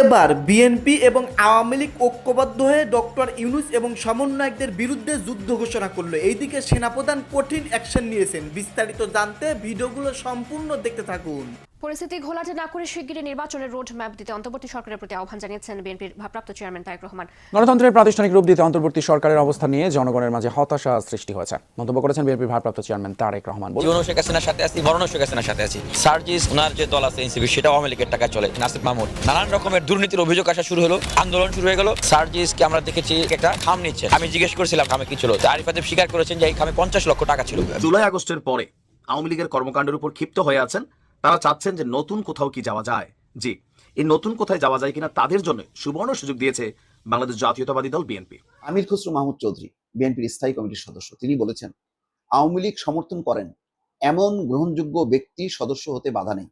এবার বিএনপি এবং আওয়ামী লীগ ঐক্যবদ্ধ হয়ে ডক্টর ইউনুস এবং সমন্বয়কদের বিরুদ্ধে যুদ্ধ ঘোষণা করল। এইদিকে সেনাপ্রধান কঠিন অ্যাকশন নিয়েছেন। বিস্তারিত জানতে ভিডিওগুলো সম্পূর্ণ দেখতে থাকুন। পরিস্থিতি ঘোলাটে না করে শিগগিরই নির্বাচনের রোড ম্যাপ দিতে অন্তর্বর্তী সরকারের প্রতি আহ্বান জানিয়েছেন বিএনপির ভারপ্রাপ্ত চেয়ারম্যান তারেক রহমান। গণতন্ত্রের প্রাতিষ্ঠানিক রূপ দিতে অন্তর্বর্তী সরকারের অবস্থা নিয়ে জনগণের মাঝে হতাশা সৃষ্টি হয়েছে। মন্তব্য করেছেন বিএনপির ভারপ্রাপ্ত চেয়ারম্যান তারেক রহমান। বলেন, জীবন শেখ হাসিনার সাথে আছি মরণ শেখ হাসিনার সাথে আছি। সার্জিস ওনার যে দল আছে এনসিপি সেটা আওয়ামী লীগের টাকা চলে। নাসির মাহমুদ নানান রকমের দুর্নীতির অভিযোগ আসা শুরু হলো আন্দোলন শুরু হয়ে গেল। সার্জিসকে আমরা দেখেছি একটা খাম নিচ্ছে। আমি জিজ্ঞেস করেছিলাম খামে কি ছিল। আরিফ আদেব স্বীকার করেছেন যে এই খামে পঞ্চাশ লক্ষ টাকা ছিল। জুলাই আগস্টের পরে আওয়ামী লীগের কর্মকাণ্ডের উপর ক্ষিপ্ত হয়ে আছেন তারা চাচ্ছেন যে নতুন কোথাও কি যাওয়া যায়। জি, এই নতুন কোথায় যাওয়া যায় কিনা তাদের জন্য সুবর্ণ সুযোগ দিয়েছে বাংলাদেশ জাতীয়তাবাদী দল বিএনপি। আমির খসরু মাহমুদ চৌধুরী, বিএনপির স্থায়ী কমিটির সদস্য। তিনি বলেছেন, আওয়ামী লীগ সমর্থন করেন, এমন গ্রহণযোগ্য ব্যক্তি সদস্য হতে বাধা নেই।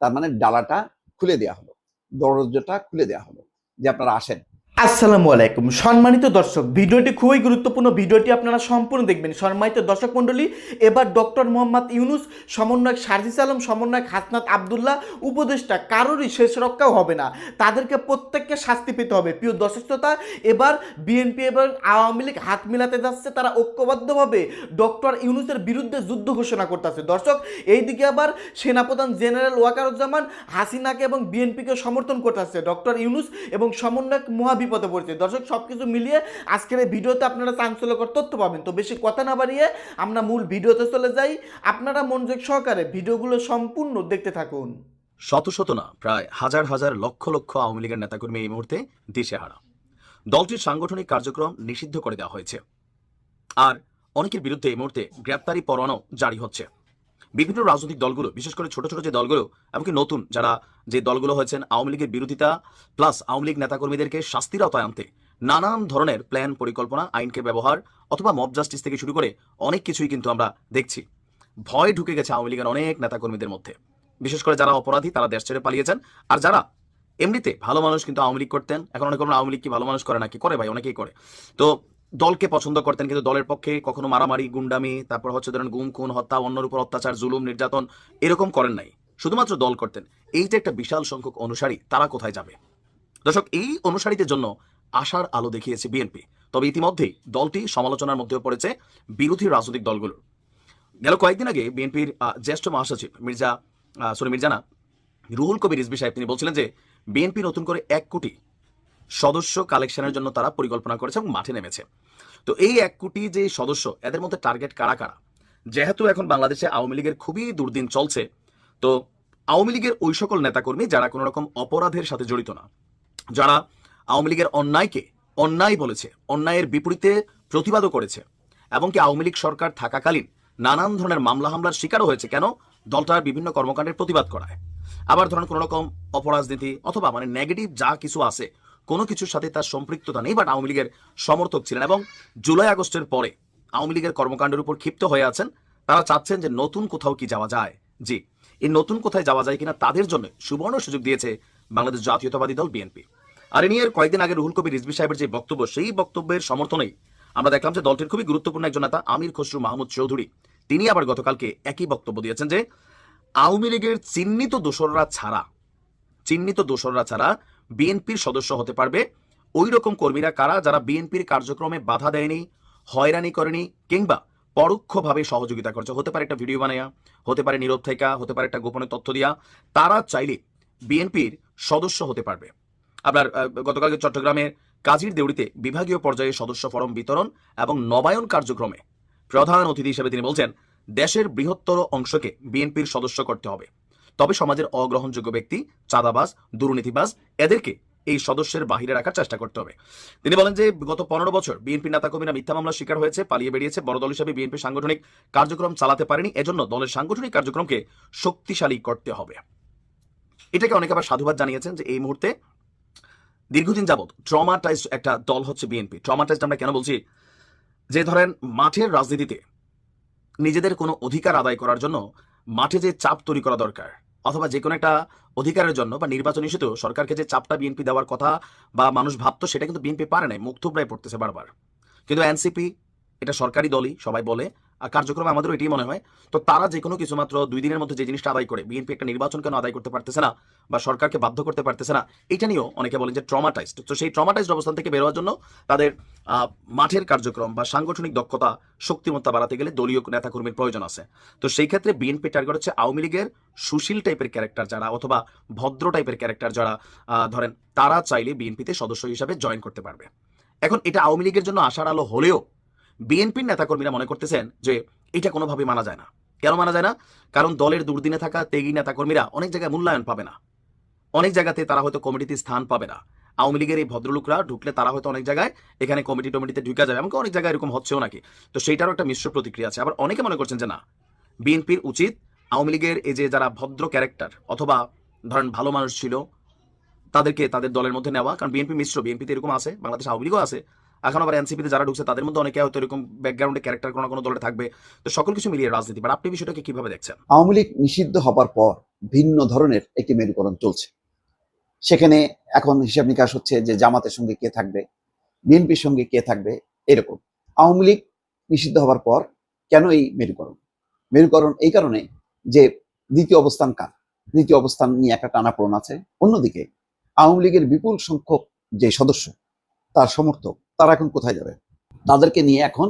তার মানে ডালাটা খুলে দেয়া হলো, দরজাটা খুলে দেয়া হলো, যে আপনারা আসেন। আসসালামু আলাইকুম। সম্মানিত দর্শক, ভিডিওটি খুবই গুরুত্বপূর্ণ। ভিডিওটি আপনারা সম্পূর্ণ দেখবেন। সম্মানিত দর্শক মণ্ডলী, এবার ডক্টর মোহাম্মদ ইউনুস, সমন্বয়ক সার্জিস আলম, সমন্বয়ক হাসনাত আবদুল্লাহ, উপদেষ্টা, কারোরই শেষ রক্ষাও হবে না। তাদেরকে প্রত্যেককে শাস্তি পেতে হবে। প্রিয় দর্শক শ্রোতা, এবার বিএনপি এবং আওয়ামী লীগ হাত মিলাতে যাচ্ছে, তারা ঐক্যবদ্ধভাবে ডক্টর ইউনুসের বিরুদ্ধে যুদ্ধ ঘোষণা করতেছে। দর্শক, এইদিকে আবার সেনাপ্রধান জেনারেল ওয়াকারুজ্জামান হাসিনাকে এবং বিএনপিকে সমর্থন করতেছে। ডক্টর ইউনুস এবং সমন্বয়ক মহা বিপদে পড়েছে। দর্শক সব কিছু মিলিয়ে আজকের এই ভিডিওতে আপনারা চাঞ্চল্যকর তথ্য পাবেন। তো বেশি কথা না বাড়িয়ে আমরা মূল ভিডিওতে চলে যাই। আপনারা মনোযোগ সহকারে ভিডিওগুলো সম্পূর্ণ দেখতে থাকুন। শত শত না, প্রায় হাজার হাজার লক্ষ লক্ষ আওয়ামী লীগের নেতাকর্মী এই মুহূর্তে দিশেহারা। দলটির সাংগঠনিক কার্যক্রম নিষিদ্ধ করে দেওয়া হয়েছে। আর অনেকের বিরুদ্ধে এই মুহূর্তে গ্রেপ্তারি পরোয়ানাও জারি হচ্ছে। বিভিন্ন রাজনৈতিক দলগুলো, বিশেষ করে ছোট ছোট যে দলগুলো, এমনকি নতুন যারা যে দলগুলো হয়েছেন আওয়ামী লীগের বিরোধিতা প্লাস আওয়ামী লীগ নেতাকর্মীদেরকে শাস্তির আওতায় আনতে, নানান ধরনের প্ল্যান পরিকল্পনা, আইনকে ব্যবহার, অথবা মব জাস্টিস থেকে শুরু করে অনেক কিছুই কিন্তু আমরা দেখছি। ভয় ঢুকে গেছে আওয়ামী লীগের অনেক নেতাকর্মীদের মধ্যে। বিশেষ করে যারা অপরাধী, তারা দেশ ছেড়ে পালিয়েছেন আর যারা এমনিতে ভালো মানুষ কিন্তু আওয়ামী লীগ করতেন, এখন অনেক আওয়ামী লীগ কি ভালো মানুষ করে নাকি? করে ভাই, অনেকেই করে। তো দলকে পছন্দ করতেন, কিন্তু দলের পক্ষে কখনো মারামারি, গুন্ডামি, তারপর হচ্ছে ধরেন গুম, খুন, হত্যা, অন্যর উপর অত্যাচার, জুলুম, নির্যাতন এরকম করেন নাই। শুধুমাত্র দল করতেন। এই যে একটা বিশাল সংখ্যক অনুসারী, তারা কোথায় যাবে? দর্শক, এই অনুসারীদের জন্য আশার আলো দেখিয়েছে বিএনপি। তবে ইতিমধ্যেই দলটি সমালোচনার মধ্যে পড়েছে বিরোধী রাজনৈতিক দলগুলোর। গেল কয়েকদিন আগে বিএনপির জ্যেষ্ঠ মহাসচিব মির্জা সরি মির্জানা রুহুল কবির রিজবি সাহেব, তিনি বলছিলেন যে, বিএনপি নতুন করে এক কোটি সদস্য কালেকশনের জন্য তারা পরিকল্পনা করেছে এবং মাঠে নেমেছে। তো এই এক কোটি যে সদস্য, এদের মধ্যে টার্গেট কারা কারা? যেহেতু এখন বাংলাদেশে আওয়ামী লীগের খুবই দুর্দিন চলছে, তো আওয়ামী লীগের ওই সকল নেতাকর্মী যারা কোনো রকম অপরাধের সাথে জড়িত না, যারা আওয়ামী লীগের অন্যায়কে অন্যায় বলেছে, অন্যায়ের বিপরীতে প্রতিবাদও করেছে, এবং কি আওয়ামী লীগ সরকার থাকাকালীন নানান ধরনের মামলা হামলার শিকারও হয়েছে, কেন? দলটার বিভিন্ন কর্মকাণ্ডের প্রতিবাদ করায়। আবার ধরেন কোনো রকম অপরাজনীতি অথবা মানে নেগেটিভ যা কিছু আছে কোনো কিছুর সাথে তার সম্পৃক্ততা নেই বাট আওয়ামী লীগের সমর্থক ছিলেন এবং জুলাই আগস্টের পরে আওয়ামী লীগের কর্মকাণ্ডের উপর ক্ষিপ্ত হয়ে আছেন। তারা চাচ্ছেন যে নতুন কোথাও কি যাওয়া যায়। জি, এই নতুন কোথায় যাওয়া যায় কিনা তাদের জন্য সুবর্ণ সুযোগ দিয়েছে বাংলাদেশ জাতীয়তাবাদী দল বিএনপি। আর এ নিয়ে কয়েকদিন আগে রুহুল কবির রিজবি সাহেবের যে বক্তব্য, সেই বক্তব্যের সমর্থনেই আমরা দেখলাম যে দলটির খুবই গুরুত্বপূর্ণ একজন নেতা আমির খসরু মাহমুদ চৌধুরী। তিনি আবার গতকালকে একই বক্তব্য দিয়েছেন যে, আওয়ামী লীগের চিহ্নিত দোসররা ছাড়া, চিহ্নিত দোসররা ছাড়া বিএনপির সদস্য হতে পারবে। ওই রকম কর্মীরা কারা? যারা বিএনপির কার্যক্রমে বাধা দেয়নি, হয়রানি করেনি, কিংবা পরোক্ষভাবে সহযোগিতা করছে। হতে পারে একটা ভিডিও বানায়া, হতে পারে নীরব থেকে হতে পারে একটা গোপনে তথ্য দিয়া, তারা চাইলে বিএনপির সদস্য হতে পারবে। আপনার গতকালকে চট্টগ্রামের কাজীর দেউড়িতে বিভাগীয় পর্যায়ে সদস্য ফরম বিতরণ এবং নবায়ন কার্যক্রমে প্রধান অতিথি হিসেবে তিনি বলছেন, দেশের বৃহত্তর অংশকে বিএনপির সদস্য করতে হবে। তবে সমাজের অগ্রহণযোগ্য ব্যক্তি, চাঁদাবাজ, দুর্নীতিবাজ, এদেরকে এই সদস্যের বাহিরে রাখার চেষ্টা করতে হবে। তিনি বলেন যে, গত পনেরো বছর বিএনপি নেতাকর্মীরা মিথ্যা মামলার শিকার হয়েছে, পালিয়ে বেরিয়েছে, বড় দল হিসেবে বিএনপি সাংগঠনিক কার্যক্রম চালাতে পারেনি, এজন্য দলের সাংগঠনিক কার্যক্রমকে শক্তিশালী করতে হবে। এটাকে অনেকে আবার সাধুবাদ জানিয়েছেন যে, এই মুহূর্তে দীর্ঘদিন যাবৎ ট্রমাটাইজ একটা দল হচ্ছে বিএনপি। ট্রমাটাইজ আমরা কেন বলছি? যে ধরেন, মাঠের রাজনীতিতে নিজেদের কোনো অধিকার আদায় করার জন্য মাঠে যে চাপ তৈরি করা দরকার, অথবা যে কোনো একটা অধিকারের জন্য বা নির্বাচন ইস্যুতেও সরকারকে যে চাপটা বিএনপি দেওয়ার কথা বা মানুষ ভাবতো, সেটা কিন্তু বিএনপি পারে নাই। মুখ থুবড়ায় পড়তেছে বারবার। কিন্তু এনসিপি, এটা সরকারি দলই, সবাই বলে কার্যক্রম আমাদের এটাই মনে হয়। তো তারা যে কোনো কিছু মাত্র দুই দিনের মধ্যে যে জিনিসটা আদায় করে, বিএনপি একটা নির্বাচন কেন আদায় করতে পারতেছে না বা সরকারকে বাধ্য করতে পারতেছে না, এটা নিয়েও অনেকে বলেন যে ট্রমাটাইজড তো সেই ট্রমাটাইজড অবস্থান থেকে বেরোয়ার জন্য তাদের মাঠের কার্যক্রম বা সাংগঠনিক দক্ষতা, শক্তিমত্তা বাড়াতে গেলে দলীয় নেতাকর্মীর প্রয়োজন আছে। তো সেই ক্ষেত্রে বিএনপি টার্গেট হচ্ছে আওয়ামী লীগের সুশীল টাইপের ক্যারেক্টার যারা অথবা ভদ্র টাইপের ক্যারেক্টার যারা ধরেন, তারা চাইলে বিএনপিতে সদস্য হিসাবে জয়েন করতে পারবে। এখন এটা আওয়ামী লীগের জন্য আশার আলো হলেও বিএনপির নেতাকর্মীরা মনে করতেছেন যে এটা কোনোভাবে মানা যায় না। কেন মানা যায় না? কারণ দলের দুর্দিনে থাকা তেগি নেতাকর্মীরা অনেক জায়গায় মূল্যায়ন পাবে না। অনেক জায়গাতে তারা হয়তো কমিটিতে স্থান পাবে না। আওয়ামী লীগের এই ভদ্রলোকরা ঢুকলে তারা হয়তো অনেক জায়গায় এখানে কমিটি টমিটিতে ঢুকে যাবে, এমনকি অনেক জায়গায় এরকম হচ্ছেও নাকি। তো সেইটারও একটা মিশ্র প্রতিক্রিয়া আছে। আবার অনেকে মনে করছেন যে না, বিএনপির উচিত আওয়ামী লীগের এই যে যারা ভদ্র ক্যারেক্টার অথবা ধরেন ভালো মানুষ ছিল, তাদেরকে তাদের দলের মধ্যে নেওয়া। কারণ বিএনপি মিশ্র, বিএনপিতে এরকম আছে, বাংলাদেশ আওয়ামী লীগও আছে। এখন আবার এনসিপিতে যারা ঢুকছে, তাদের মধ্যে অনেকে হয়তো এরকম ব্যাকগ্রাউন্ডে ক্যারেক্টার কোনো কোনো দলে থাকবে। তো সকল কিছু মিলিয়ে রাজনীতি বাট আপনি বিষয়টাকে কীভাবে দেখছেন? আওয়ামী লীগ নিষিদ্ধ হবার পর ভিন্ন ধরনের একটি মেরুকরণ চলছে। সেখানে এখন হিসাব নিকাশ হচ্ছে যে জামাতের সঙ্গে কে থাকবে, বিএনপির সঙ্গে কে থাকবে, এরকম। আওয়ামী লীগ নিষিদ্ধ হবার পর কেন এই মেরুকরণ? মেরুকরণ এই কারণে যে দ্বিতীয় অবস্থান কার? দ্বিতীয় অবস্থান নিয়ে একটা টানাপোড়ন আছে। অন্যদিকে আওয়ামী লীগের বিপুল সংখ্যক যে সদস্য, তার সমর্থক তারা এখন কোথায় যাবে? তাদেরকে নিয়ে এখন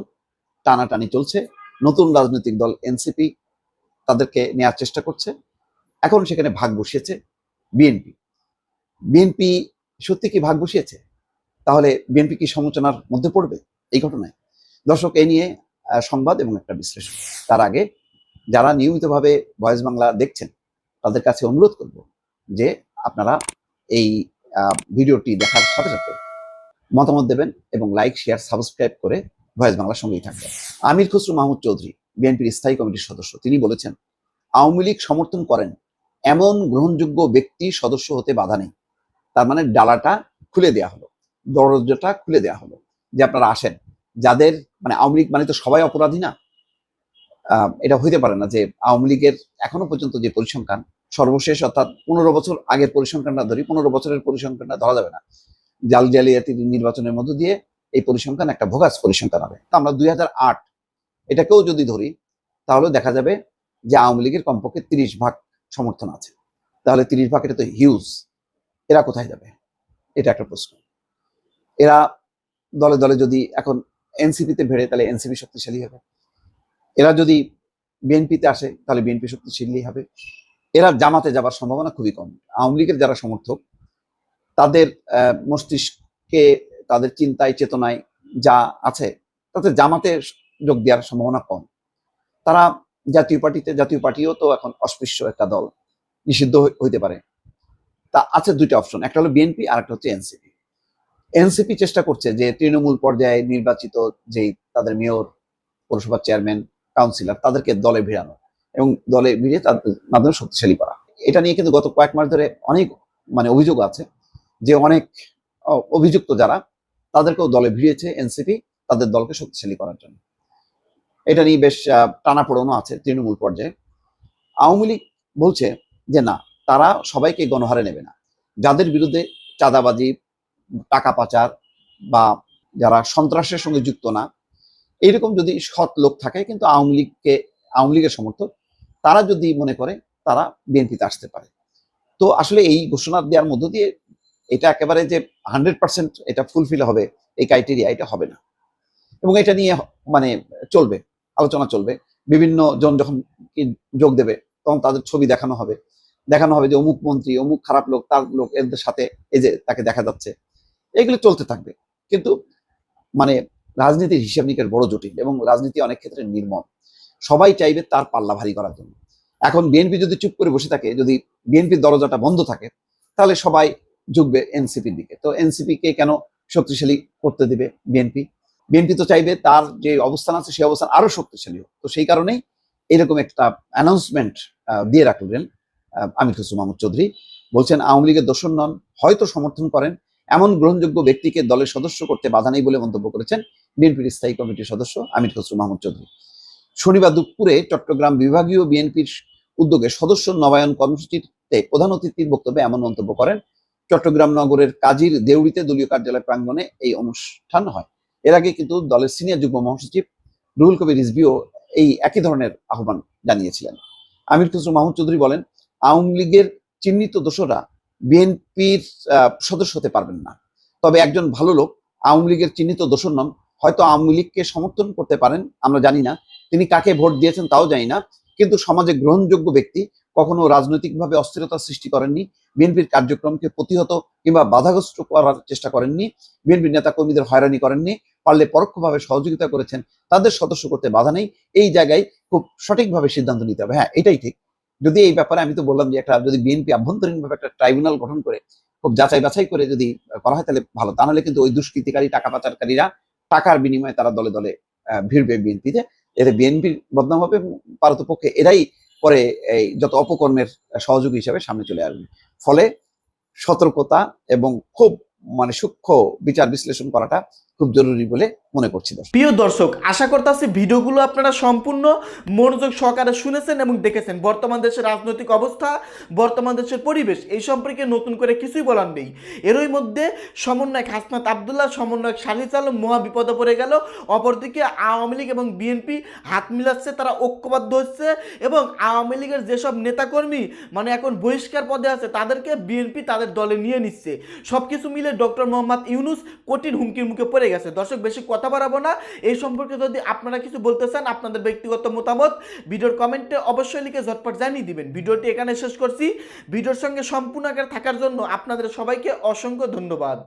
টানাটানি চলছে। নতুন রাজনৈতিক দল এনসিপি তাদেরকে নেওয়ার চেষ্টা করছে। এখন সেখানে ভাগ বসিয়েছে বিএনপি। বিএনপি সত্যি কি ভাগ বসিয়েছে? তাহলে বিএনপি কি সমালোচনার মধ্যে পড়বে এই ঘটনায়? দর্শক, এ নিয়ে সংবাদ এবং একটা বিশ্লেষণ। তার আগে যারা নিয়মিতভাবে ভয়েস বাংলা দেখছেন, তাদের কাছে অনুরোধ করব যে আপনারা এই ভিডিওটি দেখার সাথে সাথে মতামত দেবেন এবং লাইক শেয়ার সাবস্ক্রাইব করে ভয়েস বাংলার সঙ্গেই থাকবেন। আমির খসরু মাহমুদ চৌধুরী, বিএনপির স্থায়ী কমিটির সদস্য। তিনি বলেছেন, আওয়ামী লীগ সমর্থন করেন, এমন গ্রহণযোগ্য ব্যক্তি সদস্য হতে বাধা নেই। তার মানে ডালাটা খুলে দেয়া হলো, দরজাটা খুলে দেয়া হলো। যে আপনারা আসেন, যাদের মানে আওয়ামী লীগ মানে তো সবাই অপরাধী না। এটা হইতে পারে না যে আওয়ামী লীগের এখনও পর্যন্ত যে পরিসংখ্যান, সর্বশেষ অর্থাৎ পনেরো বছর আগের পরিসংখ্যানটা ধরি, পনেরো বছরের পরিসংখ্যানটা ধরা যাবে না। জাল জালিয়াতি নির্বাচনের মধ্য দিয়ে এই পরিসংখ্যান একটা ভোগাস পরিসংখ্যান হবে। তো আমরা দুই হাজার আট এটাকেও যদি ধরি, তাহলে দেখা যাবে যে আওয়ামী লীগের কমপক্ষে তিরিশ ভাগ সমর্থন আছে। তাহলে তিরিশ ভাগ এটা তো হিউজ এরা কোথায় যাবে? এটা একটা প্রশ্ন। এরা দলে দলে যদি এখন এনসিপিতে ভেড়ে, তাহলে এনসিপি শক্তিশালী হবে। এরা যদি বিএনপিতে আসে, তাহলে বিএনপি শক্তিশালী হবে। এরা জামাতে যাবার সম্ভাবনা খুবই কম। আওয়ামী লীগের যারা সমর্থক তাদের মস্তিষ্কে, তাদের চিন্তায়, চেতনায় যা আছে, তাতে জামাতে যোগ দেওয়ার সম্ভাবনা কম। তারা জাতীয় পার্টিতে, জাতীয় পার্টিও তো এখন অস্পৃশ্য একটা দল, নিষিদ্ধ হই- হইতে পারে। তা আছে দুইটা অপশন, একটা হলো বিএনপি, আর একটা হচ্ছে এনসিপি। এনসিপি চেষ্টা করছে যে তৃণমূল পর্যায়ে নির্বাচিত যেই তাদের মেয়র, পৌরসভার চেয়ারম্যান, কাউন্সিলর, তাদেরকে দলে ভিড়ানো এবং দলে ভিড়িয়ে তাদের মাধ্যমে শক্তিশালী করা। এটা নিয়ে কিন্তু গত কয়েক মাস ধরে অনেক মানে অভিযোগ আছে। যে অনেক অভিযুক্ত যারা, তাদেরকেও দলে ভিড়িয়েছে এনসিপি, তাদের দলকে শক্তিশালী করার জন্য। এটা নিয়ে বেশ টানাপোড়েনও আছে তৃণমূল পর্যায়ে। আওয়ামী লীগ বলছে যে, না, তারা সবাইকে গণহারে নেবে না। যাদের বিরুদ্ধে চাঁদাবাজি, টাকা পাচার বা যারা সন্ত্রাসের সঙ্গে যুক্ত না, এইরকম যদি সৎ লোক থাকে, কিন্তু আওয়ামী লীগকে, আওয়ামী লীগের সমর্থক, তারা যদি মনে করে, তারা বিএনপিতে আসতে পারে। তো আসলে এই ঘোষণা দেওয়ার মধ্য দিয়ে এটা একেবারে যে হান্ড্রেড পার্সেন্ট এটা ফুলফিল হবে, এই ক্রাইটেরিয়া এটা হবে না। এবং এটা নিয়ে মানে চলবে, আলোচনা চলবে। বিভিন্ন জন যখন যোগ দেবে, তখন তাদের ছবি দেখানো হবে। দেখানো হবে যে অমুক মন্ত্রী, অমুক খারাপ লোক, তার লোক, এদের সাথে এই যে তাকে দেখা যাচ্ছে। এগুলো চলতে থাকবে। কিন্তু মানে রাজনীতির হিসাব নিকের বড় জটিল এবং রাজনীতি অনেক ক্ষেত্রে নির্মম সবাই চাইবে তার পাল্লা ভারী করার জন্য। এখন বিএনপি যদি চুপ করে বসে থাকে, যদি বিএনপির দরজাটা বন্ধ থাকে, তাহলে সবাই ঝুঁকবে এনসিপির দিকে। তো এনসিপি কে কেন শক্তিশালী করতে দিবে বিএনপি? বিএনপি তো চাইবে তার যে অবস্থান আছে সেই অবস্থান আরও শক্তিশালী হোক। তো সেই কারণেই এরকম একটা অ্যানাউন্সমেন্ট দিয়ে রাখলেন আমির খসরু মাহমুদ চৌধুরী। বলছেন, আওয়ামী লীগের দোষর নন, হয়তো সমর্থন করেন। এমন গ্রহণযোগ্য ব্যক্তিকে দলের সদস্য করতে বাধা নেই বলে মন্তব্য করেছেন বিএনপির স্থায়ী কমিটির সদস্য আমির খসরু মাহমুদ চৌধুরী। শনিবার দুপুরে চট্টগ্রাম বিভাগীয় বিএনপির উদ্যোগে সদস্য নবায়ন কর্মসূচিতে প্রধান অতিথির বক্তব্যে এমন মন্তব্য করেন চট্টগ্রাম নগরের কাজীর দেউড়িতে দলীয় কার্যালয় প্রাঙ্গণে এই অনুষ্ঠান হয়। এর আগে কিন্তু দলের সিনিয়র যুগ্ম মহাসচিব রুহুল কবির রিজভিও এই একই ধরনের আহ্বান জানিয়েছিলেন। আমির খুসরো মাহমুদ চৌধুরী বলেন, আওয়ামী লীগের চিহ্নিত দোষরা বিএনপির সদস্য হতে পারবেন না। তবে একজন ভালো লোক, আওয়ামী লীগের চিহ্নিত দোষর নাম হয়তো আওয়ামী লীগকে সমর্থন করতে পারেন, আমরা জানি না। তিনি কাকে ভোট দিয়েছেন তাও জানি না। কিন্তু সমাজে গ্রহণযোগ্য ব্যক্তি কখনো রাজনৈতিকভাবে অস্থিরতা সৃষ্টি করেননি, বিএনপির কার্যক্রমকে প্রতিহত কিংবা বাধাগ্রস্ত করার চেষ্টা করেননি, বিএনপির নেতা কর্মীদের হয়রানি করেননি, পারলে পরোক্ষভাবে সহযোগিতা করেছেন, তাদের সদস্য করতে বাধা নেই, এই জায়গায় খুব সঠিকভাবে সিদ্ধান্ত নিতে হবে। হ্যাঁ এটাই ঠিক। যদি এই ব্যাপারে আমি তো বললাম যে একটা যদি বিএনপি আভ্যন্তরীণভাবে একটা ট্রাইব্যুনাল গঠন করে, খুব যাচাই বাছাই করে যদি করা হয় তাহলে ভালো। তা নাহলে কিন্তু ওই দুষ্কৃতিকারী, টাকা পাচারকারীরা টাকার বিনিময়ে তারা দলে দলে ভিড়বে বিএনপিতে। এতে বিএনপির বদনাম হবে পারতপক্ষে এরাই পরে এই যত অপকর্মের সহযোগী হিসাবে সামনে চলে আসবে। ফলে সতর্কতা এবং খুব মানে সূক্ষ্ম বিচার বিশ্লেষণ করাটা খুব জরুরি বলে মনে করছি প্রিয় দর্শক, আশা করতেছি ভিডিওগুলো আপনারা সম্পূর্ণ মনোযোগ সহকারে শুনেছেন এবং দেখেছেন। বর্তমান দেশের রাজনৈতিক অবস্থা, বর্তমান দেশের পরিবেশ, এই সম্পর্কে নতুন করে কিছুই বলার নেই। এরই মধ্যে সমন্বয়ক হাসনাত আবদুল্লাহ, সমন্বয়ক শাহিদ আলম মহা বিপদে পড়ে গেল। অপরদিকে আওয়ামী লীগ এবং বিএনপি হাত মিলাচ্ছে, তারা ঐক্যবদ্ধ হচ্ছে এবং আওয়ামী লীগের যেসব নেতাকর্মী মানে এখন বহিষ্কার পদে আছে, তাদেরকে বিএনপি তাদের দলে নিয়ে নিচ্ছে। সব কিছু মিলে ডক্টর মোহাম্মদ ইউনুস কঠিন হুমকির মুখে পড়ে গেছে। দর্শক, বেশি কথা বাড়াবো না। এই সম্পর্কে যদি আপনারা কিছু বলতে চান, আপনাদের ব্যক্তিগত মতামত, ভিডিওর কমেন্টে অবশ্যই লিখে ঝটপট জানিয়ে দিবেন। ভিডিওটি এখানে শেষ করছি। ভিডিওর সঙ্গে সম্পূর্ণ আকার থাকার জন্য আপনাদের সবাইকে অসংখ্য ধন্যবাদ।